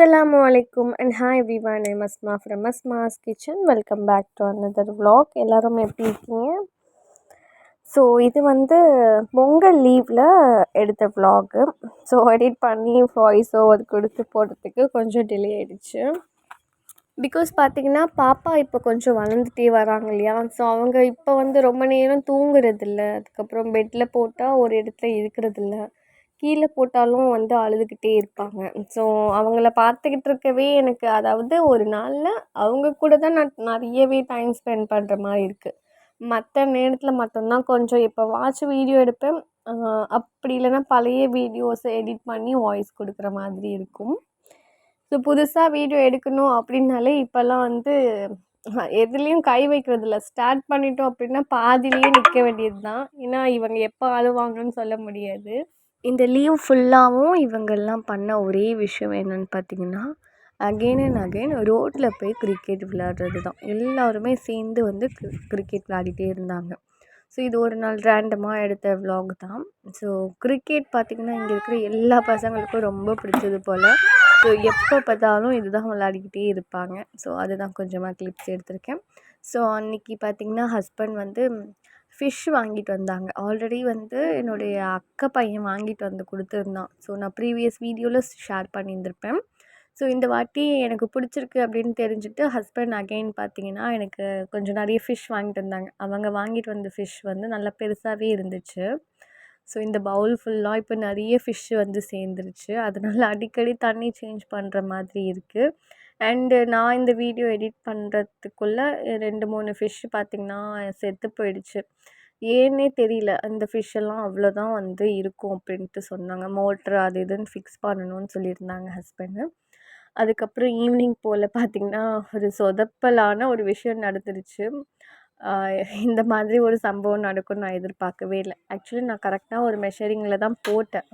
அஸ்லாம் வலைக்கும் and hi everyone I'm Asma from Asma's kitchen welcome back to another vlog எல்லோரும் எப்படி இருக்கீங்க? ஸோ இது வந்து பொங்கல் லீவில் எடுத்த vlog. ஸோ எடிட் பண்ணி வாய்ஸ் ஓவர் கொடுத்து போடுறதுக்கு கொஞ்சம் டிலே ஆயிடுச்சு. பிகாஸ் பார்த்தீங்கன்னா பாப்பா இப்போ கொஞ்சம் வளர்ந்துட்டே வராங்க இல்லையா? ஸோ அவங்க இப்போ வந்து ரொம்ப நேரம் தூங்குறதில்ல. அதுக்கப்புறம் பெட்டில் போட்டால் ஒரு இடத்துல இருக்கிறதில்ல. கீழே போட்டாலும் வந்து அழுதுகிட்டே இருப்பாங்க. ஸோ அவங்கள பார்த்துக்கிட்டு இருக்கவே எனக்கு அதாவது ஒரு நாளில் அவங்க கூட தான் நான் நிறையவே டைம் ஸ்பெண்ட் பண்ணுற மாதிரி இருக்குது மற்ற நேரத்தில் மட்டும்தான் கொஞ்சம் இப்போ வாட்ச் வீடியோ எடுப்பேன். அப்படி இல்லைன்னா பழைய வீடியோஸை எடிட் பண்ணி வாய்ஸ் கொடுக்குற மாதிரி இருக்கும். ஸோ புதுசாக வீடியோ எடுக்கணும் அப்படின்னாலே இப்போல்லாம் வந்து எதுலேயும் கை வைக்கிறது இல்லை. ஸ்டார்ட் பண்ணிட்டோம் அப்படின்னா பாதிலேயே நிற்க வேண்டியது தான் ஏன்னா இவங்க எப்போ அழுவாங்கன்னு சொல்ல முடியாது. இந்த லீவ் ஃபுல்லாகவும் இவங்கெல்லாம் பண்ண ஒரே விஷயம் என்னென்னு பார்த்தீங்கன்னா அகெயின் அண்ட் அகெயின் ரோட்டில் போய் கிரிக்கெட் விளையாடுறது தான் எல்லாருமே சேர்ந்து வந்து கிரிக்கெட் விளையாடிட்டே இருந்தாங்க. ஸோ இது ஒரு நாள் ரேண்டமாக எடுத்த விலாக் தான். ஸோ கிரிக்கெட் பார்த்திங்கன்னா இங்கே இருக்கிற எல்லா பசங்களுக்கும் ரொம்ப பிடிச்சது போல். ஸோ எப்போ பார்த்தாலும் இதுதான் விளையாடிக்கிட்டே இருப்பாங்க. ஸோ அதுதான் கொஞ்சமாக கிளிப்ஸ் எடுத்திருக்கேன். ஸோ அன்றைக்கி பார்த்திங்கன்னா ஹஸ்பண்ட் வந்து ஃபிஷ் வாங்கிட்டு வந்தாங்க. ஆல்ரெடி வந்து என்னுடைய அக்கா பையன் வாங்கிட்டு வந்து கொடுத்துருந்தான். ஸோ நான் ப்ரீவியஸ் வீடியோவில் ஷேர் பண்ணியிருந்திருப்பேன். ஸோ இந்த வாட்டி எனக்கு பிடிச்சிருக்கு அப்படின்னு தெரிஞ்சுட்டு ஹஸ்பண்ட் அகைன் பார்த்தீங்கன்னா எனக்கு கொஞ்சம் நிறைய ஃபிஷ் வாங்கிட்டு வந்தாங்க. அவங்க வாங்கிட்டு வந்த ஃபிஷ் வந்து நல்லா பெருசாகவே இருந்துச்சு. ஸோ இந்த பவுல் ஃபுல்லாக இப்போ நிறைய ஃபிஷ் வந்து சேர்ந்துருச்சு. அதனால் அடிக்கடி தண்ணி சேஞ்ச் பண்ணுற மாதிரி இருக்குது அண்டு நான் இந்த வீடியோ எடிட் பண்ணுறதுக்குள்ளே ரெண்டு மூணு ஃபிஷ் பார்த்திங்கன்னா செத்து போயிடுச்சு. ஏன்னே தெரியல. அந்த ஃபிஷ் எல்லாம் அவ்வளோதான் வந்து இருக்கும் அப்படின்ட்டு சொன்னாங்க. மோட்ரு அது இதுன்னு ஃபிக்ஸ் பண்ணணும்னு சொல்லியிருந்தாங்க ஹஸ்பண்டு அதுக்கப்புறம் ஈவினிங் போல் பார்த்திங்கன்னா ஒரு சொதப்பலான ஒரு விஷயம் நடந்துருச்சு. இந்த மாதிரி ஒரு சம்பவம் நடக்கும்னு நான் எதிர்பார்க்கவே இல்லை. ஆக்சுவலி நான் கரெக்டாக ஒரு மெஷரிங்கில் தான் போட்டேன்.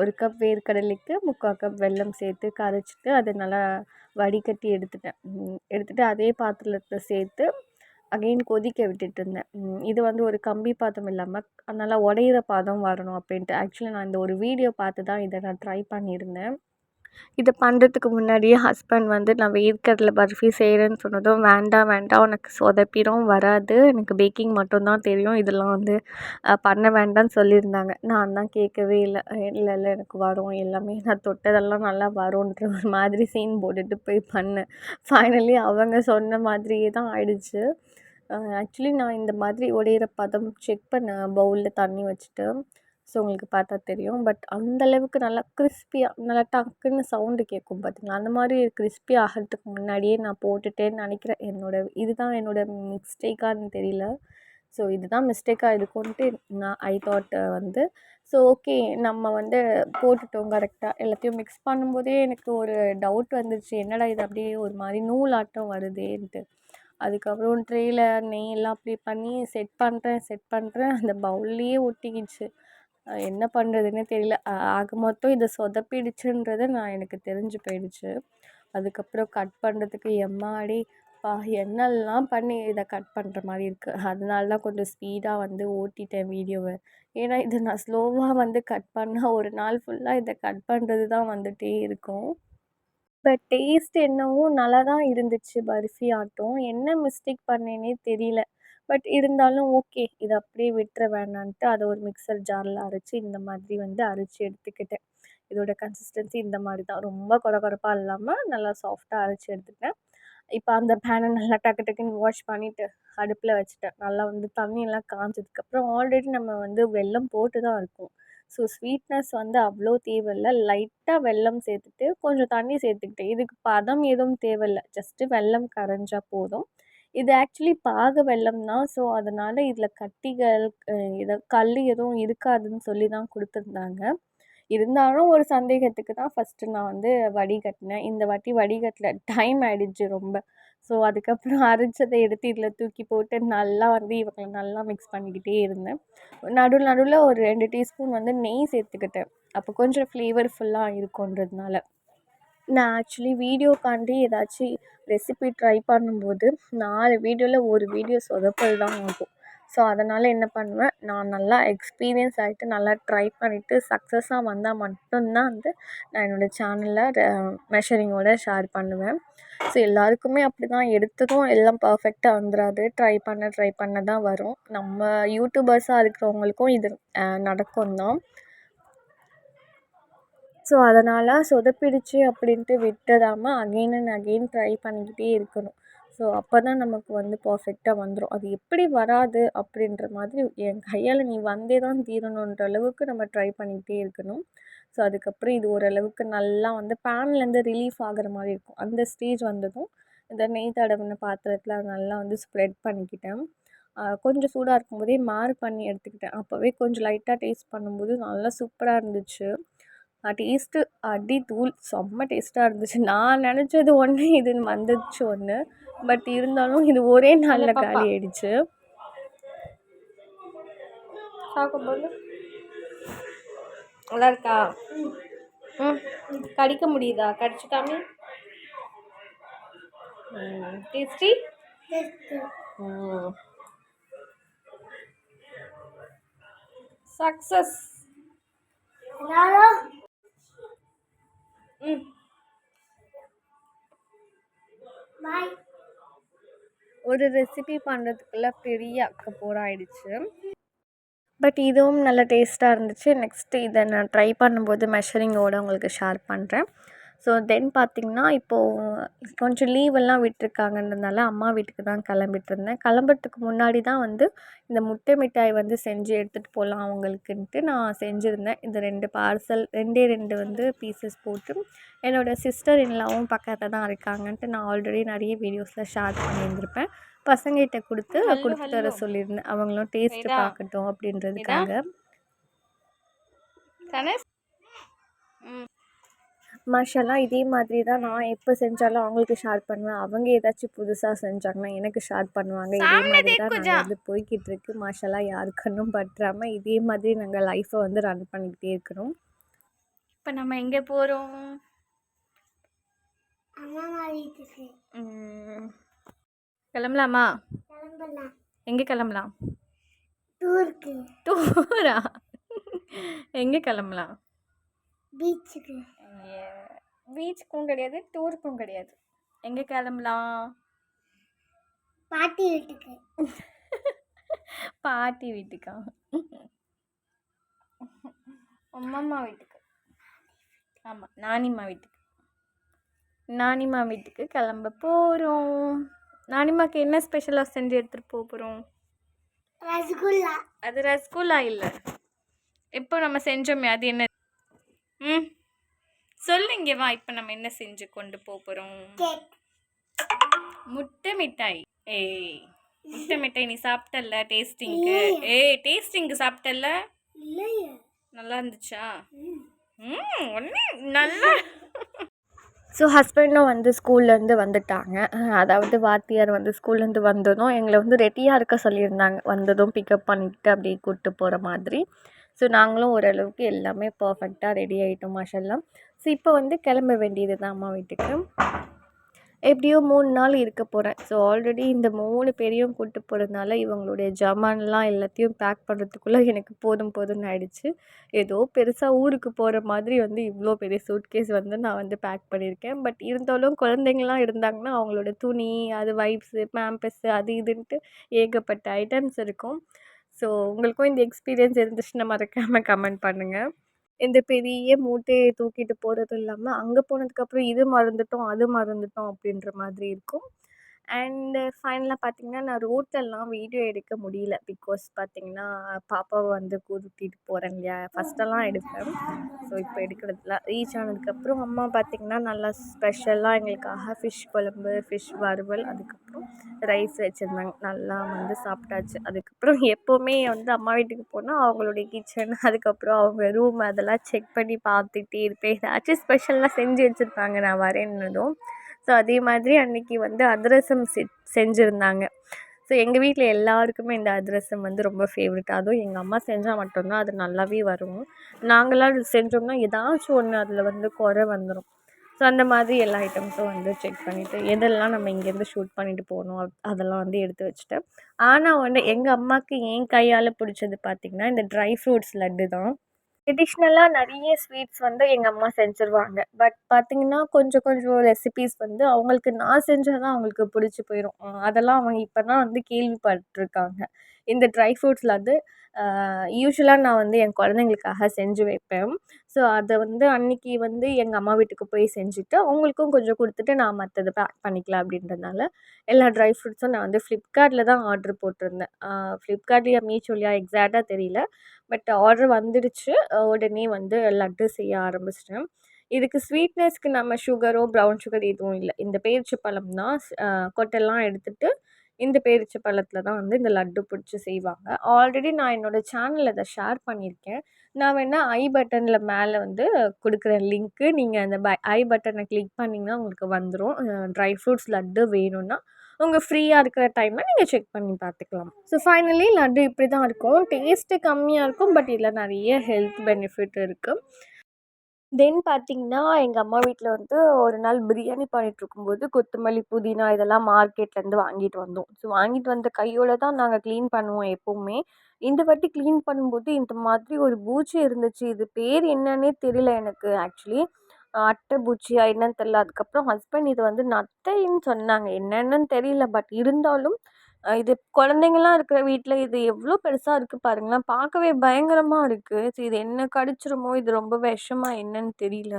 ஒரு கப் வேர்க்கடலைக்கு முக்கால் கப் வெல்லம் சேர்த்து கரைச்சிட்டு அதை நல்லா வடிகட்டி எடுத்துட்டேன். எடுத்துகிட்டு எடுத்துட்டு அதே பாத்திரத்தில் சேர்த்து அகைன் கொதிக்க விட்டுட்டு இருந்தேன் இது வந்து ஒரு கம்பி பாதம் இல்லாமல் நல்லா உடையிற பாதம் வரணும் அப்படின்ட்டு. ஆக்சுவலி நான் இந்த ஒரு வீடியோ பார்த்து தான் இதை நான் ட்ரை பண்ணியிருந்தேன். இதை பண்ணுறதுக்கு முன்னாடியே ஹஸ்பண்ட் வந்து நான் வேர்க்கடலை பர்ஃபி செய்கிறேன்னு சொன்னதும் வேண்டாம் வேண்டாம் உனக்கு சொதப்பிடும் வராது. எனக்கு பேக்கிங் மட்டும்தான் தெரியும். இதெல்லாம் வந்து பண்ண வேண்டாம்னு சொல்லியிருந்தாங்க. நான் தான் கேட்கவே இல்லை. இல்லை இல்லை எனக்கு வரும். எல்லாமே நான் தொட்டதெல்லாம் நல்லா வரும்ன்ற ஒரு மாதிரி சீன் போட்டுட்டு போய் பண்ணேன். ஃபைனலி அவங்க சொன்ன மாதிரியே தான் ஆயிடுச்சு. ஆக்சுவலி நான் இந்த மாதிரி உடையிற பதம் செக் பண்ணேன். பவுலில் தண்ணி வச்சுட்டு. ஸோ உங்களுக்கு பார்த்தா தெரியும். பட் அந்தளவுக்கு நல்லா கிறிஸ்பியாக நல்லா டக்குன்னு சவுண்டு கேட்கும் பார்த்தீங்களா அந்த மாதிரி கிறிஸ்பி ஆகிறதுக்கு முன்னாடியே நான் போட்டுட்டேன்னு நினைக்கிறேன். என்னோட இதுதான் என்னோடய மிஸ்டேக்கான்னு தெரியல. ஸோ இதுதான் மிஸ்டேக்காக இருக்கும்ன்ட்டு நான் ஐ தாட் வந்து ஸோ ஓகே நம்ம வந்து போட்டுட்டோம் கரெக்டாக எல்லாத்தையும் மிக்ஸ் பண்ணும்போதே எனக்கு ஒரு டவுட் வந்துருச்சு. என்னடா இது அப்படியே ஒரு மாதிரி நூலாட்டம் வருதேன்ட்டு. அதுக்கப்புறம் ட்ரேயில் நெய் எல்லாம் பண்ணி செட் பண்ணுறேன் செட் பண்ணுறேன் அந்த பவுல்லையே ஒட்டிக்கிச்சு. என்ன பண்ணுறதுன்னே தெரியல. ஆக மொத்தம் இதை சொதப்பிடுச்சுன்றது நான் எனக்கு தெரிஞ்சு போயிடுச்சு. அதுக்கப்புறம் கட் பண்ணுறதுக்கு எம்மாடி பா என்னெல்லாம் பண்ணி இதை கட் பண்ணுற மாதிரி இருக்குது அதனால தான் கொஞ்சம் ஸ்பீடாக வந்து ஓட்டிட்டேன் வீடியோவை. ஏன்னா இதை நான் ஸ்லோவாக வந்து கட் பண்ணால் ஒரு நாள் ஃபுல்லாக இதை கட் பண்ணுறது தான் வந்துகிட்டே இருக்கும். பட் டேஸ்ட் என்னவோ நல்லா தான் இருந்துச்சு பர்ஃபி ஆட்டம். என்ன மிஸ்டேக் பண்ணேனே தெரியல. பட் இருந்தாலும் ஓகே இதை அப்படியே விட்டுற வேணான்ட்டு அதை ஒரு மிக்சர் ஜாரில் அரைச்சி இந்த மாதிரி வந்து அரைச்சி எடுத்துக்கிட்டேன். இதோட கன்சிஸ்டன்சி இந்த மாதிரி தான் ரொம்ப கொர கொரப்பாக இல்லாமல் நல்லா சாஃப்டாக அரைச்சி எடுத்துட்டேன் இப்போ அந்த பேனை நல்லா டக்கு டக்குன்னு வாஷ் பண்ணிவிட்டு அடுப்பில் வச்சுட்டேன். நல்லா வந்து தண்ணியெல்லாம் காஞ்சதுக்கப்புறம் ஆல்ரெடி நம்ம வந்து வெல்லம் போட்டு தான் இருக்கும். ஸோ ஸ்வீட்னஸ் வந்து அவ்வளோ தேவையில்லை. லைட்டாக வெல்லம் சேர்த்துட்டு கொஞ்சம் தண்ணி சேர்த்துக்கிட்டேன். இதுக்கு பதம் எதுவும் தேவையில்ல. ஜஸ்ட்டு வெல்லம் கரைஞ்சால் போதும். இது ஆக்சுவலி பாக வெல்லம் தான். ஸோ அதனால் இதில் கட்டிகள் இதை கல் எதுவும் இருக்காதுன்னு சொல்லி தான் கொடுத்துருந்தாங்க. இருந்தாலும் ஒரு சந்தேகத்துக்கு தான் ஃபஸ்ட்டு நான் வந்து வடிகட்டினேன் இந்த வாட்டி வடிகட்டல டைம் ஆகிடுச்சு ரொம்ப. ஸோ அதுக்கப்புறம் அரைச்சதை எடுத்து இதில் தூக்கி போட்டு நல்லா வந்து இவங்களை நல்லா மிக்ஸ் பண்ணிக்கிட்டே இருந்தேன். நடுவில் நடுவில் ஒரு ரெண்டு டீஸ்பூன் வந்து நெய் சேர்த்துக்கிட்டேன். அப்போ கொஞ்சம் ஃப்ளேவர்ஃபுல்லாக இருக்குன்றதுனால நான் ஆக்சுவலி வீடியோக்காண்டி ஏதாச்சும் ரெசிபி ட்ரை பண்ணும்போது நாலு வீடியோவில் ஒரு வீடியோ சொதப்பல் தான் ஆகும். ஸோ அதனால் என்ன பண்ணுவேன்? நான் நல்லா எக்ஸ்பீரியன்ஸ் ஆகிட்டு நல்லா ட்ரை பண்ணிவிட்டு சக்ஸஸாக வந்தால் மட்டும்தான் வந்து நான் என்னோடய சேனலில் மெஷரிங்கோடு ஷேர் பண்ணுவேன். ஸோ எல்லாருக்குமே அப்படி தான் எடுத்ததும் எல்லாம் பர்ஃபெக்டாக வந்துடாது ட்ரை பண்ண ட்ரை பண்ண தான் வரும். நம்ம யூடியூபர்ஸாக இருக்கிறவங்களுக்கும் இது நடக்கும் தான். ஸோ அதனால் சொதப்பிடுச்சு அப்படின்ட்டு விட்டுடாமல் அகெயின் அண்ட் அகெயின் ட்ரை பண்ணிக்கிட்டே இருக்கணும். ஸோ அப்போ தான் நமக்கு வந்து பர்ஃபெக்டாக வந்துடும் அது எப்படி வராது அப்படின்ற மாதிரி என் கையால் நீ வந்தே தான் தீரணுன்ற அளவுக்கு நம்ம ட்ரை பண்ணிக்கிட்டே இருக்கணும். ஸோ அதுக்கப்புறம் இது ஓரளவுக்கு நல்லா வந்து பேன்லேருந்து ரிலீஃப் ஆகிற மாதிரி இருக்கும். அந்த ஸ்டேஜ் வந்ததும் இந்த நெய் தடவின பாத்திரத்தில் நல்லா வந்து ஸ்ப்ரெட் பண்ணிக்கிட்டேன். கொஞ்சம் சூடாக இருக்கும்போதே மாறு பண்ணி எடுத்துக்கிட்டேன். அப்போவே கொஞ்சம் லைட்டாக டேஸ்ட் பண்ணும்போது நல்லா சூப்பராக இருந்துச்சு. டேஸ்ட்டு அடி தூள் செம்ம டேஸ்ட்டாக இருந்துச்சு. நான் நினச்சது ஒன்று இதுன்னு வந்துச்சு ஒன்று பட் இருந்தாலும் இது ஒரே நாளில் காலி ஆயிடுச்சு. பார்க்கும்போது நல்லா இருக்கா? ம். கடிக்க முடியுதா? கடிச்சு காமி? டேஸ்டி சக்ஸஸ் ம். பாய் ஒரு ரெசிபி பண்ணுறதுக்குள்ள பெரிய அக்கப்போர் ஆயிடுச்சு. பட் இதுவும் நல்ல டேஸ்ட்டாக இருந்துச்சு. நெக்ஸ்ட்டு இதை நான் ட்ரை பண்ணும்போது மெஷரிங்கோடு உங்களுக்கு ஷேர் பண்ணுறேன் ஸோ தென் பார்த்திங்கன்னா இப்போது கொஞ்சம் லீவெல்லாம் விட்டுருக்காங்கன்றதுனால அம்மா வீட்டுக்கு தான் கிளம்பிட்டுருந்தேன். கிளம்புறதுக்கு முன்னாடி தான் வந்து இந்த முட்டை மிட்டாய் வந்து செஞ்சு எடுத்துகிட்டு போகலாம் அவங்களுக்குன்ட்டு நான் செஞ்சுருந்தேன். இந்த ரெண்டு பார்சல் ரெண்டே ரெண்டு வந்து பீசஸ் போட்டு என்னோடய சிஸ்டர் இன்லாவும் பக்கத்தில் தான் இருக்காங்கன்ட்டு நான் ஆல்ரெடி நிறைய வீடியோஸில் ஷேர் பண்ணியிருந்திருப்பேன். பசங்ககிட்ட கொடுத்து கொடுத்துட்டு வர சொல்லியிருந்தேன். அவங்களும் டேஸ்ட்டு பார்க்கட்டும் அப்படின்றதுக்காக. ம் மாஷால்லா இதே மாதிரி தான் நான் எப்போ செஞ்சாலும் அவங்களுக்கு ஷேர் பண்ணுவேன். அவங்க ஏதாச்சும் புதுசாக செஞ்சாங்கன்னா எனக்கு ஷேர் பண்ணுவாங்க. இதே மாதிரி தான் நாங்கள் வந்து போய்கிட்டு இருக்கு. மாஷால்லா யாருக்கண்ணும் பற்றாமல் இதே மாதிரி நாங்கள் லைஃப்பை வந்து ரன் பண்ணிக்கிட்டே இருக்கிறோம். இப்போ நம்ம எங்கே போகிறோம் கிளம்பலாமா? எங்கே கிளம்பலாம்? டூரா? எங்கே கிளம்பலாம்? பீச்சுக்கு. பீச்சுக்கும் கிடையாது டூருக்கும் கிடையாது. எங்கே கிளம்பலாம் பாட்டி வீட்டுக்கு. பாட்டி வீட்டுக்கா? அம்மம்மா வீட்டுக்கு. ஆமாம் நானிம்மா வீட்டுக்கு. நானிம்மா வீட்டுக்கு கிளம்ப போகிறோம் நானிம்மாக்கு என்ன ஸ்பெஷலாக செஞ்சு எடுத்துகிட்டு போக போகிறோம் ரசகுல்லா. அது ரசகுல்லா இல்லை. எப்போ நம்ம செஞ்சோமே அது என்ன? ம்? சொல்லுங்க வா இப்போ நம்ம என்ன செஞ்சு கொண்டு போக போகிறோம் முட்டை மிட்டாய். ஏய் முட்டை மிட்டாய் நீ சாப்பிட்டல்ல டேஸ்டிங்க்கு ஏய் டேஸ்டிங்க்கு சாப்பிட்டல்ல? நல்லா இருந்துச்சா? ம். ஒன்று நல்லா ஸோ ஹஸ்பண்டும் வந்து ஸ்கூல்லேருந்து வந்துட்டாங்க. அதாவது வாத்தியார் வந்து ஸ்கூல்லேருந்து வந்ததும் எங்களை வந்து ரெடியாக இருக்க சொல்லியிருந்தாங்க. வந்ததும் பிக்கப் பண்ணிக்கிட்டு அப்படியே கூப்பிட்டு போகிற மாதிரி. ஸோ நாங்களும் ஓரளவுக்கு எல்லாமே பர்ஃபெக்டாக ரெடி ஆகிட்டோம் மாஷெல்லாம் ஸோ இப்போ வந்து கிளம்ப வேண்டியது தான் அம்மா வீட்டுக்கு. எப்படியோ மூணு நாள் இருக்க போகிறேன் ஸோ ஆல்ரெடி இந்த மூணு பேரையும் கூப்பிட்டு போகிறதுனால இவங்களுடைய ஜமான்லாம் எல்லாத்தையும் பேக் பண்ணுறதுக்குள்ளே எனக்கு போதும் போதும்னு ஆயிடுச்சு. ஏதோ பெருசாக ஊருக்கு போகிற மாதிரி வந்து இவ்வளோ பெரிய சூட்கேஸ் வந்து நான் வந்து பேக் பண்ணியிருக்கேன். பட் இருந்தாலும் குழந்தைங்களாம் இருந்தாங்கன்னா அவங்களோட துணி அது வைப்ஸு பேம்பஸ்ஸு அது இதுன்ட்டு ஏகப்பட்ட ஐட்டம்ஸ் இருக்கும். ஸோ உங்களுக்கும் இந்த எக்ஸ்பீரியன்ஸ் இருந்துச்சுன்னா மறக்காமல் கமெண்ட் பண்ணுங்கள் இந்த பெரிய மூட்டையை தூக்கிட்டு போகிறதும் இல்லாமல் அங்கே போனதுக்கப்புறம் இது மறந்துவிட்டோம் அது மறந்துவிட்டோம் அப்படின்ற மாதிரி இருக்கும். அண்டு ஃபைனலாக பார்த்திங்கன்னா நான் ரோட்லலாம் வீடியோ எடுக்க முடியல. பிகாஸ் பார்த்திங்கன்னா பாப்பாவை வந்து கூட்டிகிட்டு போகிறேன் இல்லையா? ஃபஸ்ட்டெல்லாம் எடுப்பேன். ஸோ இப்போ எடுக்கிறதில்ல ரீச் ஆனதுக்கப்புறம் அம்மா பார்த்திங்கன்னா நல்லா ஸ்பெஷலாக எங்களுக்காக ஃபிஷ் குழம்பு ஃபிஷ் வறுவல் அதுக்கப்புறம் ரைஸ் வச்சுருந்தாங்க. நல்லா வந்து சாப்பிட்டாச்சு. அதுக்கப்புறம் எப்போவுமே வந்து அம்மா வீட்டுக்கு போனால் அவங்களுடைய கிச்சன் அதுக்கப்புறம் அவங்க ரூம் அதெல்லாம் செக் பண்ணி பார்த்துட்டே இருப்பேன். ஏதாச்சும் ஸ்பெஷலாக செஞ்சு வச்சுருப்பாங்க. நான் வரேன்னதும். ஸோ அதே மாதிரி அன்றைக்கி வந்து அதிரசம் செ செஞ்சுருந்தாங்க. ஸோ எங்கள் வீட்டில் எல்லாருக்குமே இந்த அதிரசம் வந்து ரொம்ப ஃபேவரெட் அதுவும் எங்கள் அம்மா செஞ்சால் மட்டும்தான் அது நல்லாவே வரும். நாங்களாம் செஞ்சோம்னா ஏதாச்சும் ஒன்று அதில் வந்து குறை வந்துடும் ஸோ அந்த மாதிரி எல்லா ஐட்டம்ஸும் வந்து செக் பண்ணிவிட்டு எதெல்லாம் நம்ம இங்கேருந்து ஷூட் பண்ணிட்டு போகணும் அப் அதெல்லாம் வந்து எடுத்து வச்சுட்டேன் ஆனால் வந்து எங்கள் அம்மாவுக்கு என் கையால் பிடிச்சது பார்த்திங்கன்னா இந்த ட்ரை ஃப்ரூட்ஸ் லட்டு தான். ட்ரெடிஷ்னலாக நிறைய ஸ்வீட்ஸ் வந்து எங்கள் அம்மா செஞ்சுருவாங்க. பட் பார்த்திங்கன்னா கொஞ்சம் கொஞ்சம் ரெசிபீஸ் வந்து அவங்களுக்கு நான் செஞ்சால் தான் அவங்களுக்கு பிடிச்சி போயிடும் அதெல்லாம் அவங்க இப்போ தான் வந்து கேள்விப்பட்டிருக்காங்க. இந்த ட்ரை ஃப்ரூட்ஸில் வந்து யூஸ்வலாக நான் வந்து என் குழந்தைங்களுக்காக செஞ்சு வைப்பேன். ஸோ அதை வந்து அன்றைக்கி வந்து எங்கள் அம்மா வீட்டுக்கு போய் செஞ்சுட்டு அவங்களுக்கும் கொஞ்சம் கொடுத்துட்டு நான் மற்றது பேக் பண்ணிக்கலாம் அப்படின்றதுனால எல்லா ட்ரை ஃப்ரூட்ஸும் நான் வந்து ஃப்ளிப்கார்ட்டில் தான் ஆர்ட்ரு போட்டிருந்தேன். ஃப்ளிப்கார்ட்லேயே மீஷோலையா எக்ஸாக்டாக தெரியல. பட் ஆர்டர் வந்துடுச்சு. உடனே வந்து லட்டு செய்ய ஆரம்பிச்சிட்டேன். இதுக்கு ஸ்வீட்னஸ்க்கு நம்ம சுகரோ ப்ரௌன் சுகர் எதுவும் இல்லை. இந்த பேரிச்சை பழம் தான் கொட்டெல்லாம் எடுத்துகிட்டு இந்த பேரிச்சை பழத்தில் தான் வந்து இந்த லட்டு பிடிச்சி செய்வாங்க. ஆல்ரெடி நான் என்னோடய சேனலில் இதை ஷேர் பண்ணியிருக்கேன். நான் வேணால் ஐ பட்டனில் மேலே வந்து கொடுக்குற லிங்க்கு நீங்கள் அந்த பை ஐ பட்டனை கிளிக் பண்ணிங்கன்னா உங்களுக்கு வந்துடும் ட்ரை ஃப்ரூட்ஸ் லட்டு வேணும்னா உங்கள் ஃப்ரீயாக இருக்கிற டைமில் நீங்கள் செக் பண்ணி பார்த்துக்கலாம். ஸோ ஃபைனலி லட்டு இப்படி தான் இருக்கும். டேஸ்ட்டு கம்மியாக இருக்கும் பட் இதில் நிறைய ஹெல்த் பெனிஃபிட் இருக்குது தென் பார்த்திங்கன்னா எங்கள் அம்மா வீட்டில் வந்து ஒரு நாள் பிரியாணி பண்ணிகிட்ருக்கும்போது கொத்தமல்லி புதினா இதெல்லாம் மார்க்கெட்லேருந்து வாங்கிட்டு வந்தோம். ஸோ வாங்கிட்டு வந்த கையோடு தான் நாங்கள் க்ளீன் பண்ணுவோம் எப்போவுமே. இந்த வாட்டி க்ளீன் பண்ணும்போது இந்த மாதிரி ஒரு பூச்சி இருந்துச்சு. இது பேர் என்னன்னே தெரியல எனக்கு ஆக்சுவலி அட்டை பூச்சியா என்னன்னு தெரில அதுக்கப்புறம் ஹஸ்பண்ட் இது வந்து நத்தைன்னு சொன்னாங்க. என்னென்னு தெரியல பட் இருந்தாலும் இது குழந்தைங்கள்லாம் இருக்கிற வீட்டில் இது எவ்வளோ பெருசாக இருக்குது பாருங்களேன். பார்க்கவே பயங்கரமாக இருக்குது ஸோ இது என்ன கடிச்சிருமோ இது ரொம்ப விஷமா என்னன்னு தெரியல.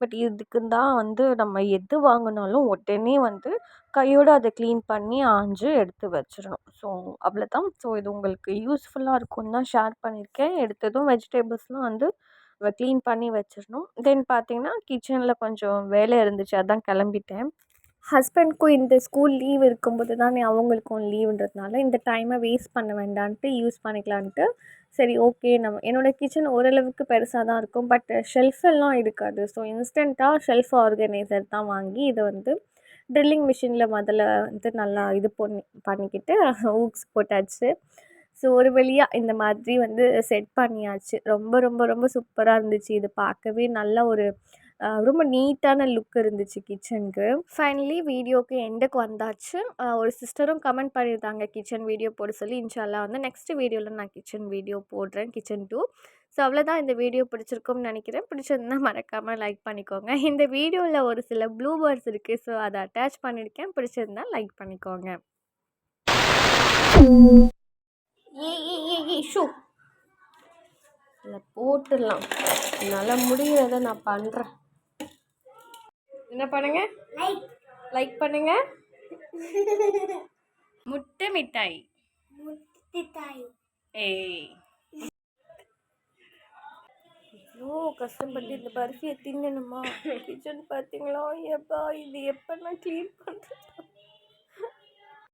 பட் இதுக்கு தான் வந்து நம்ம எது வாங்கினாலும் உடனே வந்து கையோடு அதை க்ளீன் பண்ணி ஆஞ்சு எடுத்து வச்சிடணும். ஸோ அவ்வளோதான். ஸோ இது உங்களுக்கு யூஸ்ஃபுல்லாக இருக்கும்னு தான் ஷேர் பண்ணியிருக்கேன். எடுத்ததும் வெஜிடபிள்ஸ்லாம் வந்து க்ளீன் பண்ணி வச்சிடணும். தென் பார்த்திங்கன்னா கிச்சனில் கொஞ்சம் வேலை இருந்துச்சு. அதான் கிளம்பிட்டேன். ஹஸ்பண்ட்க்கும் இந்த ஸ்கூல் லீவ் இருக்கும்போது தானே அவங்களுக்கும் லீவுன்றதுனால இந்த டைமை வேஸ்ட் பண்ண வேண்டான்ட்டு யூஸ் பண்ணிக்கலான்ட்டு. சரி ஓகே நம்ம என்னோடய கிச்சன் ஓரளவுக்கு பெருசாக தான் இருக்கும். பட் ஷெல்ஃப் எல்லாம் இருக்காது. ஸோ இன்ஸ்டண்ட்டாக ஷெல்ஃப் ஆர்கனைசர் தான் வாங்கி இதை வந்து ட்ரில்லிங் மிஷினில் முதல்ல வந்து நல்லா இது பண்ணி பண்ணிக்கிட்டு ஊக்ஸ் போட்டாச்சு. ஸோ ஒரு வழியாக இந்த மாதிரி வந்து செட் பண்ணியாச்சு. ரொம்ப ரொம்ப ரொம்ப சூப்பராக இருந்துச்சு. இது பார்க்கவே நல்ல ஒரு ரொம்ப நீட்டான லுக் இருந்துச்சு கிச்சனுக்கு. ஃபைனலி வீடியோக்கு எண்டுக்கு வந்தாச்சு. ஒரு சிஸ்டரும் கமெண்ட் பண்ணியிருந்தாங்க கிச்சன் வீடியோ போட சொல்லி. இன்ஷால்லாம் வந்து நெக்ஸ்ட் வீடியோவில் நான் கிச்சன் வீடியோ போடுறேன் கிச்சன் டூ. ஸோ அவ்வளோதான். இந்த வீடியோ பிடிச்சிருக்கும்னு நினைக்கிறேன். பிடிச்சிருந்தா மறக்காமல் லைக் பண்ணிக்கோங்க. இந்த வீடியோவில் ஒரு சில ப்ளூ பேர்ட்ஸ் இருக்குது ஸோ அதை அட்டாச் பண்ணியிருக்கேன் பிடிச்சிருந்தா லைக் பண்ணிக்கோங்க. ஏ ஷூ. இல்லை போட்டுடலாம். என்னால் முடிகிறத நான் பண்ணுறேன் என்ன பண்ணுங்க? லைக் லைக் பண்ணுங்க. முட்டை மிட்டாய். ஏய். இவ்வளோ கஷ்டப்பட்டு இந்த பர்ஃபியை தின்னணுமா? கிச்சன் பார்த்தீங்களா? எப்பா இது எப்போ நான் க்ளீன் பண்ணுறேன்